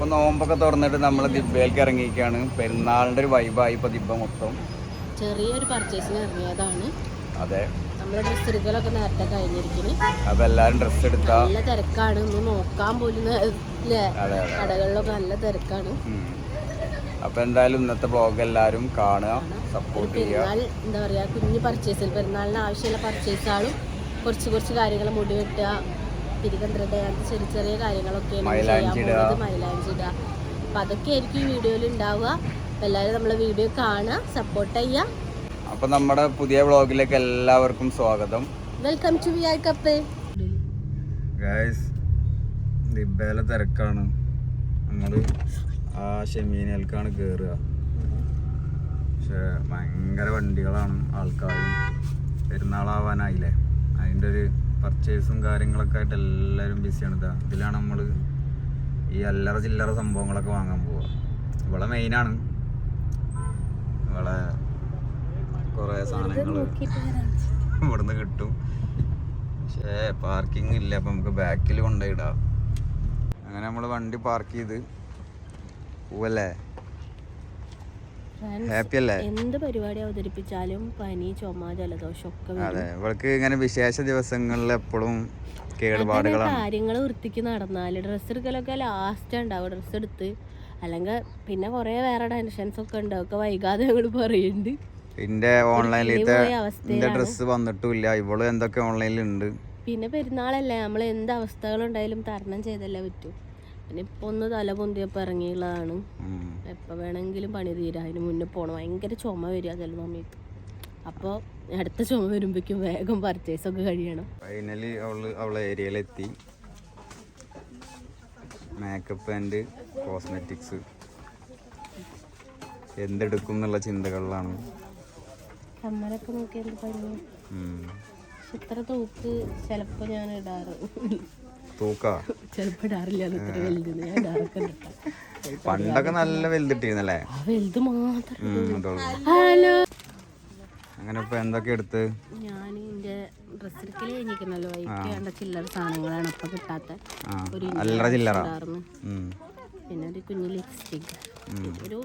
അപ്പൊ നോമ്പൊക്കെ തുറന്നിട്ട് നമ്മൾ ദിബയിലേക്ക് ഇറങ്ങിയിരിക്കുകയാണ്. പെരുന്നാളിന്റെ ഒരു വൈബായി ഇപ്പൊ ദിബ മൊത്തം. ചെറിയൊരു പർച്ചേസിന് ഇറങ്ങിയതാണ്. അതെ. നമ്മുടെ ഡ്രസ് എടുക്കലൊക്കെ നേരത്തെ കഴിഞ്ഞിരിക്കുന്നു അപ്പൊ എല്ലാരും ഡ്രസ്സ് എടുത്താ? നല്ല തിരക്കാണ്. ഒന്ന് നോക്കാൻ പോലും കടകളിലൊക്കെ നല്ല തിരക്കാണ്. അപ്പോൾ അപ്പൊ എന്തായാലും ഇന്നത്തെ ബ്ലോഗ് എല്ലാരും കാണുക സപ്പോർട്ട് ചെയ്യുക. എന്താ പറയാ കുഞ്ഞു പർച്ചേസിൽ പെരുന്നാളിന് ആവശ്യമുള്ള പർച്ചേസാളും കുറച്ച് കുറച്ച് കാര്യങ്ങൾ മുടി വെട്ടുക തിരികം അങ്ങനത്തെ ചെറിയ ചെറിയ കാര്യങ്ങളൊക്കെയാണ് മൈലാഞ്ചി ഇടുക. അപ്പൊ അതൊക്കെ ആയിരിക്കും ഈ വീഡിയോയിൽ ഉണ്ടാവുക. എല്ലാവരും നമ്മളെ വീഡിയോ കാണുക സപ്പോർട്ട് ചെയ്യുക. അപ്പൊ നമ്മുടെ പുതിയ വ്ളോഗിലേക്ക് എല്ലാവർക്കും സ്വാഗതം. Welcome to V R cup guys ദിബേലെ തിരക്കാണ്. ഞങ്ങൾ ആ ഷെമീനേൽക്കാണ് കയറുക പക്ഷേ ഭയങ്കര വണ്ടികളാണ് ആൾക്കാരും. പെരുന്നാളാവാനായില്ലേ? അതിന്റെ ഒരു പർച്ചേസും കാര്യങ്ങളൊക്കെ ആയിട്ട് എല്ലാവരും ബിസിയാണ് ഇതാ ഇതിലാണ് നമ്മൾ ഈ അല്ലറ ചില്ലറ സംഭവങ്ങളൊക്കെ വാങ്ങാൻ പോവുക ഇവിടെ മെയിനാണ് ഇവിടെ കുറേ സാധനങ്ങൾ ഇവിടുന്ന് കിട്ടും. പക്ഷേ പാർക്കിംഗ് ഇല്ല അപ്പം നമുക്ക് ബാക്കിൽ കൊണ്ടുപോയിടാം അങ്ങനെ നമ്മൾ വണ്ടി പാർക്ക് ചെയ്ത് പോവല്ലേ? ഹാപ്പി അല്ലേ? എന്ത് പരിപാടി അവതരിപ്പിച്ചാലും പനി ചുമ ജലദോഷം ഒക്കെ അതെ ഇവൾക്ക് ഇങ്ങനെ വിശേഷ ദിവസങ്ങളിൽ എപ്പോഴും കേടുപാടുകളാണ്. കാര്യങ്ങൾ വൃത്തിക്ക് നടന്നാൽ ഡ്രസ്സ് എടുക്കലൊക്കെ ലാസ്റ്റ് ഉണ്ടാവും. ഡ്രസ്സ് എടുത്ത് അല്ലെങ്കിൽ പിന്നെ കുറേ വേറെ ടെൻഷൻസ് ഒക്കെ ഉണ്ടാവും ഒക്കെ വൈകാതെ ഞങ്ങൾ പറയുന്നുണ്ട് എന്റെ ഓൺലൈനിലത്തെ ഡ്രസ് എന്റെ. ഡ്രസ്സ് വന്നിട്ടില്ല ഇവൾ എന്തൊക്കെ ഓൺലൈനിൽ ഉണ്ട് പിന്നെ പെരുന്നാളല്ലേ? നമ്മൾ എന്ത് അവസ്ഥകളുണ്ടായാലും തരണം ചെയ്തല്ലേ പറ്റൂ. പിന്നെ ഇപ്പൊ ഒന്ന് തല പൊന്തിയപ്പോൾ ഇറങ്ങിയുള്ളതാണ് എപ്പോ എപ്പോൾ വേണമെങ്കിലും പണി തീരാ. അതിന് മുന്നേ പോകണം ഭയങ്കര ചുമ വരിക ചില സമയത്ത് അപ്പോൾ അടുത്ത ചുമ വരുമ്പോഴേക്കും വേഗം പർച്ചേസ് ഒക്കെ കഴിയണം. ഫൈനലി അവൾ അവളെ ഏരിയയിലെത്തി മേക്കപ്പ് ആൻഡ് കോസ്മെറ്റിക്സ് എന്തെടുക്കും എന്നുള്ള ചിന്തകളിലാണ്. കമ്മലൊക്കെ നോക്കി എന്ത് പണി? ഇത്ര തൂക്ക് ചിലപ്പോൾ ഞാൻ ഇടാറ്. തൂക്കാ. ചിലപ്പോൾ ഇടാറില്ല അത് ഇത്ര വലുത് ഞാൻ ഇടാറൊക്കെ പണ്ടൊക്കെ നല്ല വലുതിട്ടിരുന്നല്ലേ? വലുത് മാത്രം. ഹലോ. അങ്ങനെ ഇപ്പൊ എന്തൊക്കെ എടുത്ത്? ഞാൻ കഴിഞ്ഞിരിക്കണല്ലോ വേണ്ട ചില്ലറ സാധനങ്ങളാണ് അപ്പം കിട്ടാത്ത. ഒരു അല്ലറ ചില്ലറ. പിന്നെ ഒരു കുഞ്ഞു ലിപ്സ്റ്റിക് ഒരു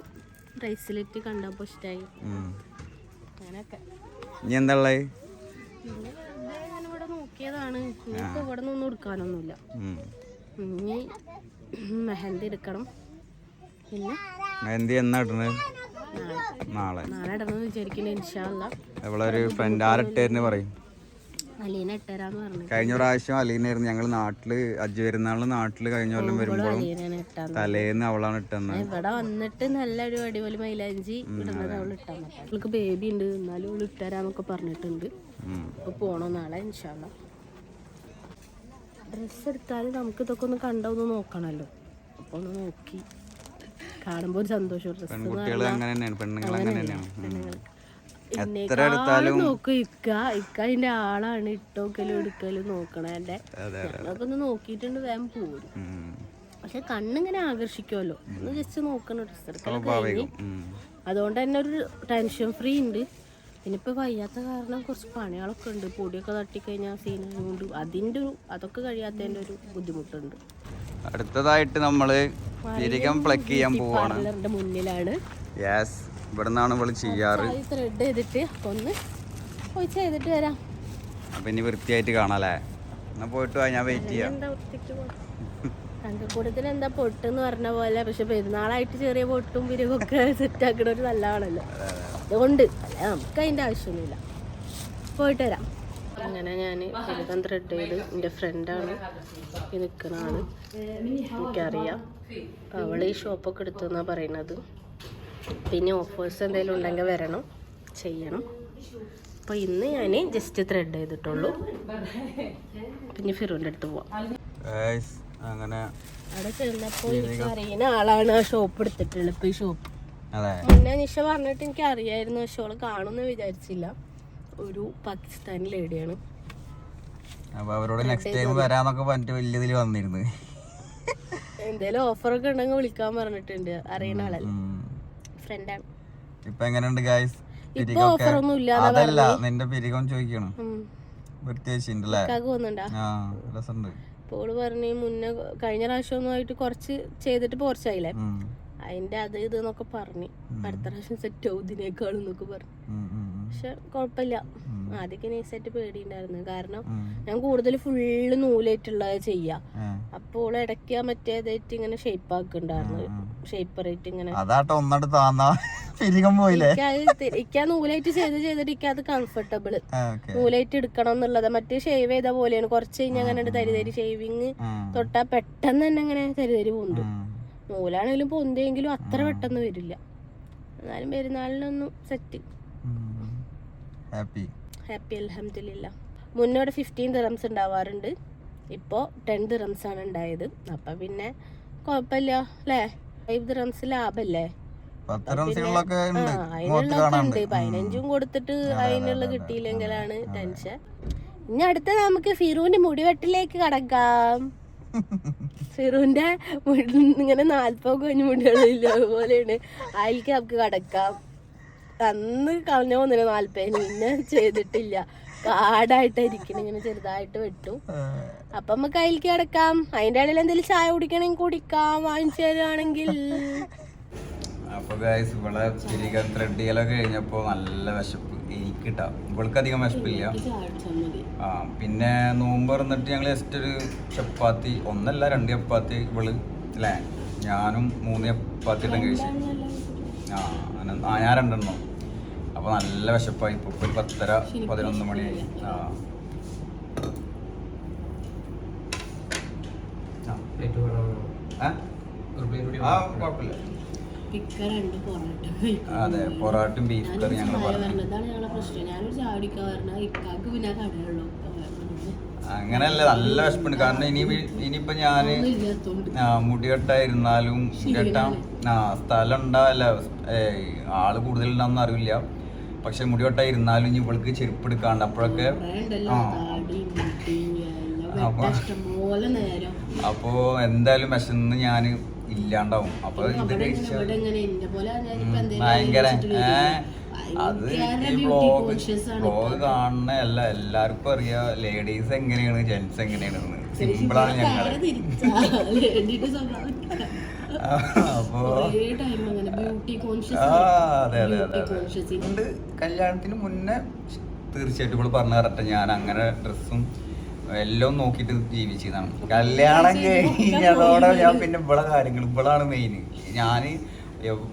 ബ്രേസ്ലെറ്റ് ഇഷ്ടായി. അങ്ങനെയൊക്കെ. ഇനി എന്താ ഉള്ളത് പിന്നെ വെറുതെ ഞാൻ ഇവിടെ നോക്കിയതാണ്. ഇനിയിപ്പോൾ ഇവിടെ നിന്നൊന്നും എടുക്കാനൊന്നുമില്ല. ഇനി മെഹന്തി എടുക്കണം. പിന്നെ മെഹന്തി എന്നാ ഇടണേ? നാളെ. നാളെ. ഇടണം വിചാരിക്കുന്നു ഇൻഷാല്ല ഒരു ഫ്രണ്ട് ആറിട്ടേരിന് പറയും. അലീന ഇട്ടരാന്ന് പറഞ്ഞു. കഴിഞ്ഞ പ്രാവശ്യം അലീനായിരുന്നു ഞങ്ങൾ നാട്ടിൽ അജ്ജു പെരുന്നാളിന് നാട്ടിൽ കഴിഞ്ഞ കൊല്ലം വരുമ്പോഴും തലേന്ന് അവളാണ് ഇട്ടെന്ന്. ഇവിടെ വന്നിട്ട് നല്ല ഒരു അടിപൊളി മൈലാഞ്ചി ഇടുന്നത് അവൾ ഇട്ടാൽ മതി അവൾക്ക് ബേബി ഉണ്ട്. എന്നാലും അവൾ ഇട്ടുതരാന്നൊക്കെ പറഞ്ഞിട്ടുണ്ട്. അപ്പൊ പോണോ നാളെ ഇൻഷാല്ല ഡ്രസ്സ് എടുത്താൽ നമുക്ക് ഇതൊക്കെ ഒന്ന് കണ്ടോ ഒന്ന് നോക്കണല്ലോ. അപ്പൊ ഒന്ന് നോക്കി. കാണുമ്പോൾ ഒരു സന്തോഷം. ഡ്രസ്സ്. എന്നെക്കാളും നോക്കും. ഇക്ക ഇക്ക അതിന്റെ ആളാണ്. ഇട്ടോക്കലും എടുക്കലും നോക്കണ. എന്റെ ഞങ്ങളൊക്കെ ഒന്ന് നോക്കിയിട്ടുണ്ട് വേഗം പോരും. പക്ഷെ കണ്ണിങ്ങനെ ആകർഷിക്കുമല്ലോ ഒന്ന് ജസ്റ്റ് നോക്കണം. ഡ്രസ്സ് അതുകൊണ്ട് തന്നെ ഒരു ടെൻഷൻ ഫ്രീ ഉണ്ട്. പിന്നെ ഇപ്പോൾ വയ്യാത്ത കാരണം കുറച്ച് പണികളൊക്കെ ഉണ്ട്. പൊടിയൊക്കെ തട്ടിക്കഴിഞ്ഞാൽ സീനായതുകൊണ്ട് അതിന്റെ ഒരു അതൊക്കെ കഴിയാത്തതിന്റെ ഒരു ബുദ്ധിമുട്ടുണ്ട്. അടുത്തതായിട്ട് നമ്മൾ തിരികം പ്ലക്ക് ചെയ്യാൻ പോവാണ്. മുന്നിലാണ്. യെസ് ഇവിടെ നിന്നാണ് ഇവൾ ചെയ്യാറ്. ത്രെഡ് ചെയ്തിട്ട് ഒന്ന് പോയി ചെയ്തിട്ട് വരാം. അപ്പം ഇനി വൃത്തിയായിട്ട് കാണാല്ലേ എന്നാൽ പോയിട്ട് വാ ഞാൻ വെയിറ്റ് ചെയ്യാം. തങ്കക്കൂടത്തിന് എന്താ പൊട്ടെന്ന് പറഞ്ഞ പോലെ പക്ഷെ പെരുന്നാളായിട്ട് ചെറിയ പൊട്ടും പിരിവൊക്കെ സെറ്റ് ആക്കണ ഒരു നല്ലതാണല്ലോ. അതുകൊണ്ട് അല്ല നമുക്ക് അതിന്റെ ആവശ്യമൊന്നുമില്ല. പോയിട്ട് വരാം. അങ്ങനെ ഞാൻ തിരുതം ത്രെഡ് ചെയ്ത് എന്റെ ഫ്രണ്ടാണ് ഈ നിൽക്കുന്ന ആൾ എനിക്കറിയാം. അവൾ ഈ ഷോപ്പൊക്കെ എടുത്തെന്നാണ് പറയണത്. പിന്നെ ഓഫേഴ്സ് എന്തെങ്കിലും ഉണ്ടെങ്കിൽ വരണം. ചെയ്യണം. അപ്പോൾ ഇന്ന് ഞാൻ ജസ്റ്റ് ത്രെഡ് ചെയ്തിട്ടുള്ളൂ. പിന്നെ ഫിറോന്റെ അടുത്ത് പോവാം. അങ്ങനെ അവിടെ ചെന്നപ്പോൾ എനിക്ക് അറിയുന്ന ആളാണ് ആ ഷോപ്പ് എടുത്തിട്ടുള്ളത് ഇപ്പൊ ഈ ഷോപ്പ് മുന്നേ നിഷ പറഞ്ഞിട്ട് എനിക്ക് അറിയായിരുന്നു പക്ഷെ അവൾ കാണുമെന്ന് വിചാരിച്ചില്ല. ഒരു പാകിസ്ഥാനി ലേഡിയാണ് അപ്പൊ അവരോട് നെക്സ്റ്റ് ടൈം വരാന്നൊക്കെ പറഞ്ഞിട്ട് വലിയ ഇതിൽ വന്നിരുന്നു. എന്തേലും ഓഫറൊക്കെ ഉണ്ടെങ്കിൽ വിളിക്കാൻ പറഞ്ഞിട്ടുണ്ട് അറിയുന്ന ആളല്ല. ഫ്രണ്ടാണ് ഇപ്പൊ എങ്ങനെയുണ്ട് ഗായ്സ് ഇപ്പൊ ഓഫറൊന്നും ഇല്ല അതല്ല നിന്റെ പിരികം ചോദിക്കണം. പ്രത്യേകിച്ച് ആ രസമുണ്ട് അപ്പോൾ ഓൾ പറഞ്ഞ് മുന്നേ കഴിഞ്ഞ പ്രാവശ്യമൊന്നുമായിട്ട് കുറച്ച് ചെയ്തിട്ട് പോർച്ചായില്ലേ. അതിന്റെ അത് ഇത് എന്നൊക്കെ പറഞ്ഞു. അടുത്ത പ്രാവശ്യം സെറ്റ് ആവും ഇതിനേക്കാളും എന്നൊക്കെ പറഞ്ഞു. പക്ഷെ കുഴപ്പമില്ല. ആദ്യമൊക്കെ നൈസായിട്ട് പേടിയുണ്ടായിരുന്നു. കാരണം ഞാൻ കൂടുതൽ ഫുള്ള് നൂലായിട്ടുള്ളത് ചെയ്യാ. അപ്പോൾ ഇടയ്ക്ക് മറ്റേതായിട്ട് ഇങ്ങനെ ഷേപ്പ് ആക്കുന്നുണ്ടായിരുന്നു. ഷേപ്പറായിട്ട് ഇങ്ങനെ അതാട്ടോ പിരികം പോയില്ലേ? എനിക്ക് നൂലേറ്റ് നൂലായിട്ട് ചെയ്ത് ചെയ്തിട്ട് അത് കംഫർട്ടബിൾ നൂലേറ്റ്. നൂലായിട്ട് എടുക്കണം എന്നുള്ളത്. മറ്റേ ഷേവ് ചെയ്ത പോലെയാണ്. കുറച്ച് കഴിഞ്ഞാൽ അങ്ങനെ തരി തരി ഷേവിങ്. തൊട്ടാ പെട്ടെന്ന് തന്നെ അങ്ങനെ തരി തരി പോകുന്നുണ്ട് ഉം. നൂലാണെങ്കിലും പൊന്തെങ്കിലും അത്ര പെട്ടെന്ന് വരില്ല. എന്നാലും പെരുന്നാളിനൊന്നും സെറ്റ് ഹാപ്പി ഹാപ്പി അലഹമില്ല മുന്നോട്ട് ഫിഫ്റ്റീൻ ദിറംസ് ഉണ്ടാവാറുണ്ട്. ഇപ്പോൾ ടെൻ ദിറംസ് ആണ് ഉണ്ടായത്. അപ്പം പിന്നെ കുഴപ്പമില്ല അല്ലേ? ഫൈവ് ദിറംസ് ലാഭല്ലേ? പതിനഞ്ചും കൊടുത്തിട്ട് അതിനുള്ള കിട്ടിയില്ലെങ്കിലാണ് ടെൻഷൻ ഇനി അടുത്ത നമുക്ക് ഫിറുവിന്റെ മുടിവെട്ടിലേക്ക് കടക്കാം. ഫിറുവിന്റെ മുടി ഇങ്ങനെ നാൽപ്പത് കഴിഞ്ഞ് മുടികളില്ല അതുപോലെയാണ്. അതിലേക്ക് നമുക്ക് കടക്കാം. അന്ന് കളഞ്ഞ പോന്നില്ല നാൽപ്പതിന് പിന്നെ ചെയ്തിട്ടില്ല. കാടായിട്ടായിരിക്കണം ഇങ്ങനെ ചെറുതായിട്ട് വെട്ടു. അപ്പൊ നമുക്ക് അതിലേക്ക് കിടക്കാം. അതിന്റെ ഇടയിൽ എന്തെങ്കിലും ചായ കുടിക്കണമെങ്കിൽ കുടിക്കാം വാങ്ങിച്ചു തരുവാണെങ്കിൽ. അപ്പൊ ഗൈസ് ഇവിടെ ചിരിക ത്രെഡ് ചെയ്യലൊക്കെ കഴിഞ്ഞപ്പോ നല്ല വിശപ്പ് എനിക്കിട്ടാ. ഇവൾക്ക് അധികം വിശപ്പില്ല. ആ പിന്നെ നോമ്പ് തുറന്നിട്ട് ഞങ്ങൾ ജസ്റ്റ് ഒരു ചപ്പാത്തി ഒന്നല്ല രണ്ട് ചപ്പാത്തി ഇവൾ അല്ലേ ഞാനും മൂന്ന് ചപ്പാത്തി ഇട്ടും കഴിച്ചു. ആ അങ്ങനെ ആ ഞാൻ രണ്ടെണ്ണം. അപ്പൊ നല്ല വിശപ്പായി. ഇപ്പൊ ഒരു പത്തര പതിനൊന്ന് മണിയായി ആ? ആ കുഴപ്പമില്ല. അതെ പൊറോട്ടയും ബീഫ് കറി ഞങ്ങൾ അങ്ങനല്ല നല്ല വിശപ്പുണ്ട്. കാരണം ഇനി ഇനിയിപ്പോ ഞാൻ മുടികെട്ടായിരുന്നാലും കെട്ടാം. ആ സ്ഥലം ഉണ്ടാവില്ല ആൾ ആൾ കൂടുതലുണ്ടാവുന്ന അറിയില്ല പക്ഷെ മുടികെട്ടായിരുന്നാലും ഇനി ഇവൾക്ക് ചെരുപ്പ് എടുക്കാണ്ട് അപ്പോഴൊക്കെ അപ്പൊ- എന്തായാലും വിശന്ന് ഞാൻ ഇല്ലാണ്ടാവും. അപ്പൊ ഇത് ഭയങ്കര. അത് ബ്ലോഗ് കാണുന്ന അല്ല എല്ലാവർക്കും അറിയാം ലേഡീസ് എങ്ങനെയാണ് ജെന്റ്സ് എങ്ങനെയാണെന്ന്. സിമ്പിളാണ് ഞങ്ങൾ അപ്പോ അതെ അതെ അതെ അതെ. അതുകൊണ്ട് കല്യാണത്തിന് മുന്നേ തീർച്ചയായിട്ടും ഇവിടെ പറഞ്ഞ കറക്റ്റ് ഞാൻ അങ്ങനെ ഡ്രസ്സും എല്ലാം നോക്കിട്ട് ജീവിച്ചതാണ്. കല്യാണം കഴിഞ്ഞതോടെ ഞാൻ പിന്നെ ഇവിടെ കാര്യങ്ങൾ ഇവിടാണ് മെയിൻ ഞാൻ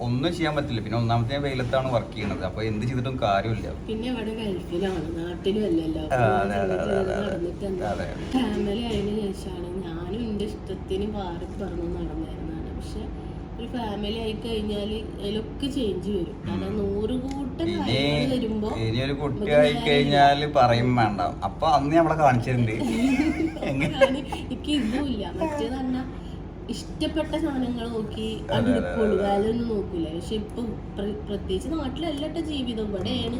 ഒന്നും ചെയ്യാൻ പറ്റില്ല. പിന്നെ ഒന്നാമത്തെ ഞാൻ വെയിലത്താണ് വർക്ക് ചെയ്യണത് അപ്പൊ എന്ത് ചെയ്തിട്ടും കാര്യമില്ല. പിന്നെ ഇവിടെ ഗൾഫിലാണ്. നാട്ടിലും അല്ലല്ലോ. ഫാമിലി ശേഷമാണ് ഞാനും എന്റെ ഇഷ്ടത്തിന് പറഞ്ഞു പക്ഷെ ഒരു ഫാമിലി ആയി കഴിഞ്ഞാൽ അതിലൊക്കെ ചേഞ്ച് വരും. കാരണം നൂറ് കൂട്ടം കാര്യങ്ങൾ വരുമ്പോ ഇനി ഒരു കുട്ടിയായി കഴിഞ്ഞാൽ പറയും വേണ്ട. അപ്പൊ അന്ന് നമ്മളെ കാണിച്ചിട്ടുണ്ട്. എനിക്ക് ഇതുമില്ല മറ്റേത് പറഞ്ഞാൽ ഇഷ്ടപ്പെട്ട സാധനങ്ങൾ നോക്കി അത് വേലൊന്നും നോക്കൂല. പക്ഷെ ഇപ്പൊ പ്ര- പ്രത്യേകിച്ച് നാട്ടിലല്ലട്ട ജീവിതം. ഇവിടെയാണ്.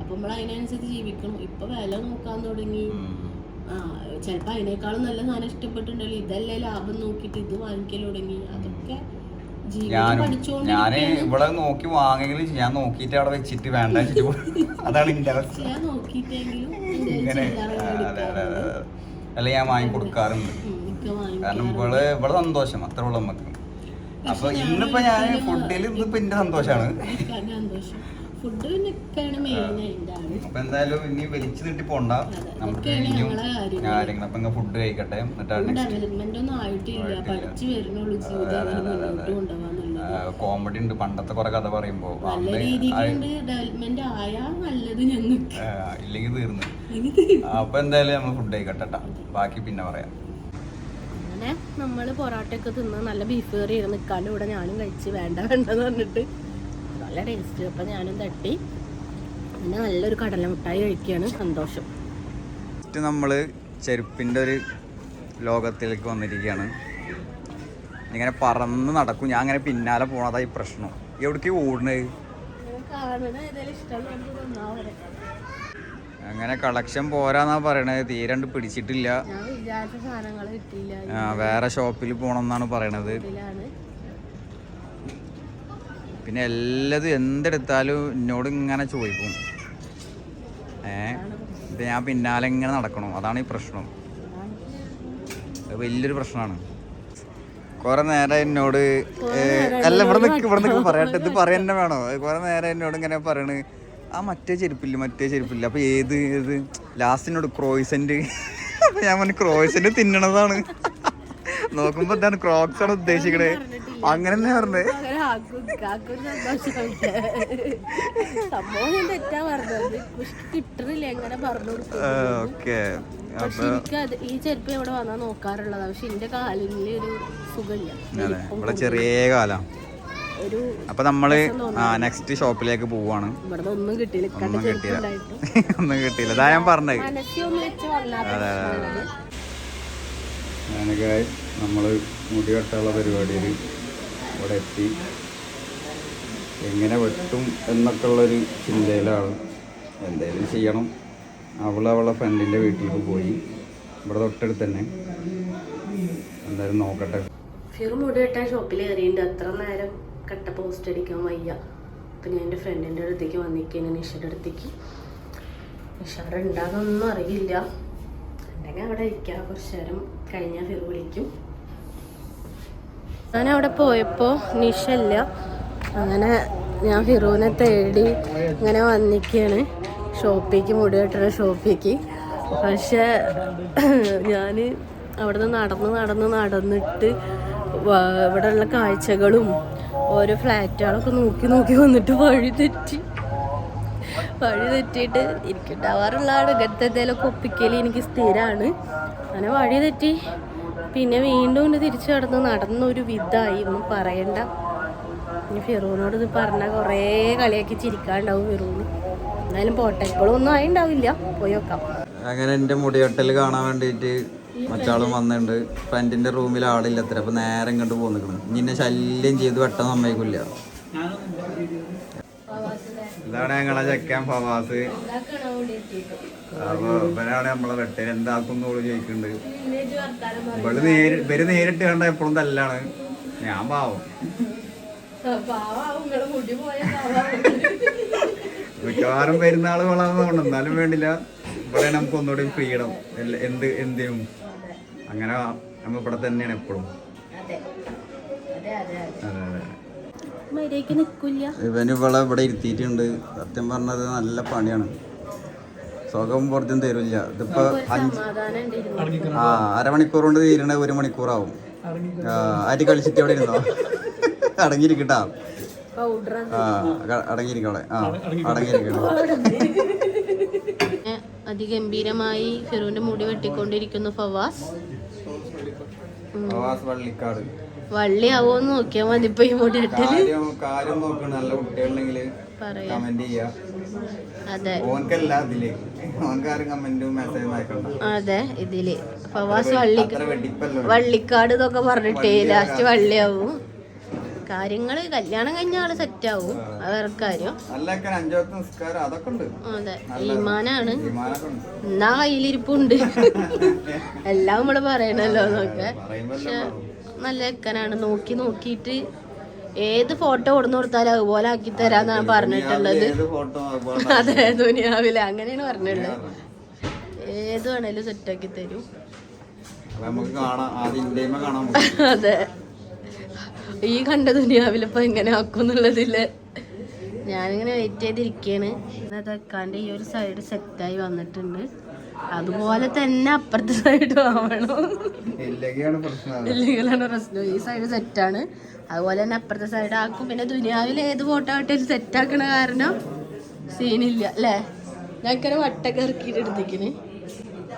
അപ്പൊ നമ്മൾ അതിനനുസരിച്ച് ജീവിക്കണം. ഇപ്പൊ വില നോക്കാൻ തുടങ്ങി. ആ ചിലപ്പോ അതിനേക്കാളും നല്ല സാധനം ഇഷ്ടപ്പെട്ടിട്ടുണ്ടല്ലോ. ഇതല്ലേ ലാഭം നോക്കിയിട്ട് ഇത് വാങ്ങിക്കൽ തുടങ്ങി. അതൊക്കെ ഞാനും. ഞാൻ ഇവിടെ നോക്കി വാങ്ങെങ്കിലും ഞാൻ നോക്കിയിട്ട് അവിടെ വെച്ചിട്ട് വേണ്ട. അതാണ് എന്റെ അവസ്ഥ. ഇങ്ങനെ. അല്ല ഞാൻ വാങ്ങി കൊടുക്കാറുണ്ട്. കാരണം. ഇവൾ ഇവിടെ സന്തോഷം. അത്ര ഉള്ളു നമുക്ക് അപ്പൊ ഇന്നിപ്പോ ഞാൻ ഫുഡിൽ ഇന്നിപ്പോ എന്റെ സന്തോഷാണ്. ഫുഡ് മെയിൻ ആണ് അപ്പൊ എന്തായാലും ഇനി വലിച്ചു നീട്ടി പോണ്ട. നമുക്ക് അതൊക്കെയാണ് ഇനിയും ഞങ്ങളെ കാര്യങ്ങൾ. കാര്യങ്ങൾ അപ്പൊ ഫുഡ് കഴിക്കട്ടെ. എന്നിട്ടാണ് ഡെവലപ്മെന്റ് ഒന്നും ആയിട്ടില്ല. ആയിട്ടില്ല. പഠിച്ചു വരുന്നുള്ളൂ ജീവിതം എങ്ങനെ മുന്നോട്ട് കൊണ്ടുപോകാന്നുള്ളത്. കോമഡി ഉണ്ട്. പണ്ടത്തെ കുറെ കഥ പറയുമ്പോ നല്ല അന്ന് രീതിക്കുണ്ട് ഡെവലപ്മെന്റ് ആയാ നല്ലത് ഞങ്ങൾക്ക്. ആ, ഇല്ലെങ്കിൽ തീർന്നു. അപ്പൊ എന്തായാലും നമ്മൾ ഫുഡ് കഴിക്കട്ടെ ട്ടാ. ബാക്കി പിന്നെ പറയാം. അങ്ങനെ നമ്മൾ പൊറോട്ടയൊക്കെ തിന്ന് നല്ല ബീഫ് കറി ഇരുന്ന് നിൽക്കാണ്ട് ഇവിടെ ഞാനും കഴിച്ച് വേണ്ട വേണ്ടെന്ന് പറഞ്ഞിട്ട് നല്ല ടേസ്റ്റ് അപ്പം ഞാനും തട്ടി. പിന്നെ നല്ലൊരു കടല മുട്ടായി കഴിക്കുകയാണ്. സന്തോഷം. നമ്മൾ ചെരുപ്പിന്റെ ഒരു ലോകത്തിലേക്ക് വന്നിരിക്കുകയാണ്. ഇങ്ങനെ പറന്ന് നടക്കും. ഞാൻ അങ്ങനെ പിന്നാലെ പോണതായി പ്രശ്നം. എവിടേക്ക് തന്നാവരെ അങ്ങനെ കളക്ഷൻ പോരാന്നാ പറയണത്. തീരണ്ട് പിടിച്ചിട്ടില്ല. വേറെ ഷോപ്പിൽ പോണെന്നാണ് പറയണത്. പിന്നെ എല്ലാതും എന്തെടുത്താലും എന്നോട് ഇങ്ങനെ ചോദിക്കും. ഏ? ഇത് ഞാൻ പിന്നാലെ ഇങ്ങനെ നടക്കണം. അതാണ് ഈ പ്രശ്നം. അത് വലിയൊരു പ്രശ്നമാണ് കുറെ നേരം എന്നോട് അല്ല ഇവിടെ നിൽക്ക് ഇവിടെ നിൽക്ക് പറയട്ടെ. ഇത് പറയാൻ തന്നെ വേണോ? കുറെ നേരം എന്നോട് ഇങ്ങനെ പറയണ്. ആ മറ്റേ ചെരുപ്പില്ല മറ്റേ ചെരുപ്പില്ല? അപ്പൊ ഏത് ഏത്? ലാസ്റ്റിനോട് ക്രോയിസന്റ് ഞാൻ പറഞ്ഞു ക്രോയിസന്റ് തിന്നണതാണ്. നോക്കുമ്പോ എന്താണ് ക്രോക്സ് ആണ് ഉദ്ദേശിക്കണേ. അങ്ങനെ തന്നെ പറഞ്ഞത് സംഭവം തെറ്റാ പറഞ്ഞത്. കിട്ടണില്ല എങ്ങനെ പറഞ്ഞു ഓക്കെ. പക്ഷെ എനിക്ക് അത് ഈ ചെരുപ്പ് ഇവിടെ വന്നാ നോക്കാറുള്ളതാ. പക്ഷെ എന്റെ കാലിന് ഒരു സുഖമില്ല. അതെ. ചെറിയ കാലം. ഒരു അപ്പൊ നമ്മൾ നെക്സ്റ്റ് ഷോപ്പിലേക്ക് പോവാണ്. ഒന്നും കിട്ടിയില്ല. ഒന്നും കിട്ടിയില്ല. അതാ ഞാൻ പറഞ്ഞത്. വെച്ച് വന്നാൽ ഞാനൊക്കെ നമ്മൾ മുടി വെട്ടാനുള്ള പരിപാടിയിൽ ഇവിടെ എത്തി. എങ്ങനെ വെട്ടും എന്നൊക്കെ ഉള്ളൊരു ചിന്തയിലാണ്. എന്തായാലും ചെയ്യണം. അവൾ അവളെ ഫ്രണ്ടിന്റെ വീട്ടിലേക്ക് പോയി. ഇവിടെ തൊട്ടടുത്ത് തന്നെ. എന്തായാലും നോക്കട്ടെ. ഫിറു മുടി വെട്ടാൻ ഷോപ്പിൽ കയറിയിട്ടുണ്ട് അത്ര നേരം കട്ട പോസ്റ്റ് അടിക്കാൻ വയ്യ. അപ്പം ഞാൻ എന്റെ ഫ്രണ്ടിന്റെ അടുത്തേക്ക് വന്നിരിക്കുകയാണ് നിഷയുടെ അടുത്തേക്ക്. നിഷാറ് ഉണ്ടാകുന്നൊന്നും അറിയില്ല. ഉണ്ടെങ്കിൽ അവിടെ ഇരിക്കാം. കുറച്ച് നേരം കഴിഞ്ഞാൽ ഫിറു വിളിക്കും. ഞാൻ അവിടെ പോയപ്പോൾ നിഷ ഇല്ല. അങ്ങനെ ഞാൻ ഫിറൂനെ തേടി ഇങ്ങനെ വന്നിരിക്കുകയാണ് ഷോപ്പിക്ക് മുടി വെട്ടുന്ന ഷോപ്പിലേക്ക്. പക്ഷേ ഞാൻ അവിടെ നിന്ന് നടന്ന് നടന്ന് നടന്നിട്ട് ഇവിടെ ഇവിടെയുള്ള കാഴ്ചകളും ഓരോ ഫ്ലാറ്റുകളൊക്കെ നോക്കി നോക്കി വന്നിട്ട് വഴി തെറ്റി. വഴി തെറ്റിയിട്ട് എനിക്കുണ്ടാവാറുള്ളതാണ് ഇങ്ങനത്തെ എന്തെങ്കിലുമൊക്കെ ഒപ്പിക്കൽ എനിക്ക് സ്ഥിരമാണ് അങ്ങനെ വഴി തെറ്റി. പിന്നെ വീണ്ടും കൊണ്ട് തിരിച്ചു നടന്ന് നടന്നൊരു വിധായി. ഒന്നും പറയണ്ട. ഇനി ഫിറൂനോട് ഇത് പറഞ്ഞാൽ കുറേ കളിയാക്കി ചിരിക്കാണ്ടാവും ഫിറൂന്. എന്നാലും പോട്ടെ. ഇപ്പോഴും ഒന്നും ആയി ഉണ്ടാവില്ല പോയി നോക്കാം. അങ്ങനെ എന്റെ മുടിയൊട്ടൽ കാണാൻ വേണ്ടിയിട്ട് മറ്റാളും വന്നിട്ടുണ്ട് ഫ്രണ്ടിന്റെ റൂമിൽ ആളില്ല. അത്ര അപ്പൊ നേരെ ഇങ്ങോട്ട് പോന്നിക്കണം. ഇനി എന്നെ ശല്യം ചെയ്ത് വെട്ടാൻ സമ്മതിക്കില്ല. ഇതാണ് ഞങ്ങളെ ചെക്കൻ ഫവാസ്. അപ്പൊ ഇവരാണ് നമ്മളെ വെട്ടേര് എന്താക്കുന്നു ചോദിക്കുന്നുണ്ട് ഇവൾ നേരി ഇവർ നേരിട്ട് കണ്ട എപ്പോഴും തല്ലാണ്. ഞാൻ പാവം. മിക്കവാറും പെരുന്നാൾ വളർന്നുകൊണ്ട് എന്നാലും വേണ്ടില്ല. ഇവിടെ നമുക്ക് ഒന്നുകൂടി ഫ്രീഡം എന്ത് എന്തിനും അങ്ങനെ നമ്മൾ ഇവിടെ തന്നെയാണ് എപ്പോഴും ഇവന് ഇവിടെ ഇവിടെ ഇരുത്തിയിട്ടുണ്ട്. സത്യം പറഞ്ഞത് നല്ല പണിയാണ്. സുഖം പുറത്തും തരില്ല. ഇതിപ്പോ അഞ്ച് ആ അരമണിക്കൂർ കൊണ്ട് തീരണ ഒരു മണിക്കൂറാവും. ആ, അരി കളിച്ചിട്ട് എവിടെ ഇരുന്നോ? അടങ്ങിയിരിക്കട്ടാ. പൗഡർ ആ ആ അടങ്ങിയിരിക്കണം അതിഗംഭീരമായി ഫെറുവിന്റെ മുടി വെട്ടിക്കൊണ്ടിരിക്കുന്നു ഫവാസ്. പ്രവാസ് വള്ളിക്കാട്. വള്ളിയാവോന്ന് നോക്കിയാ മതി ഇപ്പൊ ഈ മുടി വെട്ടൽ. കാര്യം കാര്യം നോക്കണം നല്ല കുട്ടികളുണ്ടെങ്കിൽ പറയാ. കമന്റ് ചെയ്യാ. അതെ. ഓൻക്കല്ല ഓൻക്കാരും കമന്റും മെസ്സേജും അയക്കണ്ട. അതെ ഇതിൽ. ഫവാസ് വള്ളി അത്ര വെടിപ്പല്ലോ വള്ളിക്കാട് എന്നൊക്കെ പറഞ്ഞിട്ടേ ലാസ്റ്റ് വള്ളിയാവും. കാര്യങ്ങൾ കല്യാണം കഴിഞ്ഞ ആൾ സെറ്റ് ആവും. അത് വേറെ കാര്യം. അതെ. ഈമാനാണ്. എന്നാ കയ്യിലിരിപ്പുണ്ട്. എല്ലാം നമ്മൾ പറയണല്ലോ എന്നൊക്കെ പക്ഷെ നല്ല എക്കനാണ് നോക്കി നോക്കിയിട്ട് ഏത് ഫോട്ടോ കൊടുന്നു കൊടുത്താലും അതുപോലെ ആക്കി തരാന്നാണ് പറഞ്ഞിട്ടുള്ളത്. അതെ ദുനിയാവില്ല അങ്ങനെയാണ് പറഞ്ഞിട്ടുള്ളത്. ഏത് വേണേലും സെറ്റാക്കി തരും. അതെ. ഈ കണ്ട ദുനിയാവിലിപ്പോ എങ്ങനെ ആക്കുന്നുള്ളതില്ല ഞാനിങ്ങനെ വെയിറ്റ് ചെയ്തിരിക്കുകയാണ് അതൊക്കാന്റെ ഈ ഒരു സൈഡ് സെറ്റായി വന്നിട്ടുണ്ട്. അതുപോലെ തന്നെ അപ്പുറത്തെ സൈഡ് ആവണം. ഇല്ലെങ്കിലാണ് പ്രശ്നം. ഈ സൈഡ് സെറ്റാണ് അതുപോലെ തന്നെ അപ്പുറത്തെ സൈഡ് ആക്കും. പിന്നെ ദുനിയാവിൽ ഏത് ഫോട്ടോ ആയിട്ടാലും സെറ്റ് ആക്കണ കാരണം സീനില്ല അല്ലേ? ഞാൻ ഇങ്ങനെ വട്ടൊക്കെ ഇറക്കിയിട്ട് എടുത്തേക്കിന്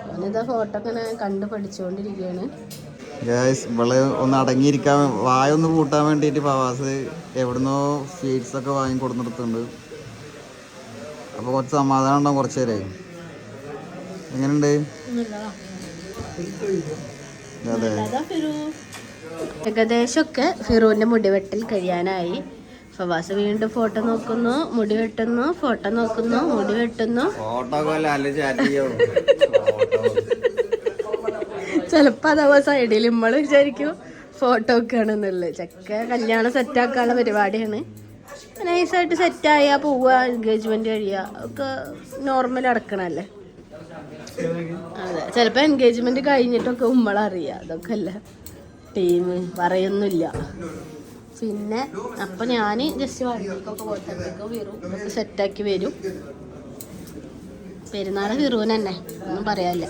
അവനിതാ ഫോട്ടോ ഒക്കെ ഞാൻ കണ്ട് പഠിച്ചുകൊണ്ടിരിക്കുകയാണ് ഗൈസ് ഇവൾ ഒന്ന് അടങ്ങിയിരിക്കാൻ വായ ഒന്ന് കൂട്ടാൻ വേണ്ടിയിട്ട് ഫവാസ് എവിടുന്നോ സ്വീറ്റ്സ് ഒക്കെ വാങ്ങി കൊടുത്തിട്ടുണ്ട്. അപ്പോൾ കുറച്ച് സമാധാനം ഉണ്ടാവും കുറച്ച് നേരമായി എങ്ങനെയുണ്ട്? അതെ. ഏകദേശമൊക്കെ ഫിറൂന്റെ മുടി വെട്ടൽ കഴിയാനായി. ഫവാസ് വീണ്ടും ഫോട്ടോ നോക്കുന്നു മുടി വെട്ടുന്നു ഫോട്ടോ നോക്കുന്നു മുടി വെട്ടുന്നു ഫോട്ടോ പോലെ അല്ല ചാറ്റ് ചെയ്യോ ചിലപ്പോ അഥവാ സൈഡിൽ നമ്മൾ വിചാരിക്കും ഫോട്ടോ ഒക്കെ ആണെന്നുള്ളത് ചക്ക കല്യാണം സെറ്റാക്കാനുള്ള പരിപാടിയാണ് നൈസായിട്ട് സെറ്റായാ പോവുക എൻഗേജ്മെന്റ് കഴിയുക ഒക്കെ നോർമൽ അടക്കണല്ലേ അതെ ചിലപ്പോ എൻഗേജ്മെന്റ് കഴിഞ്ഞിട്ടൊക്കെ ഉമ്മളറിയാം അതൊക്കെ അല്ല ടീം പറയൊന്നുമില്ല. പിന്നെ അപ്പൊ ഞാൻ ജസ്റ്റ് വരും. സെറ്റ് സെറ്റാക്കി വരും. പെരുന്നാൾ തന്നെ ഒന്നും പറയാനില്ല.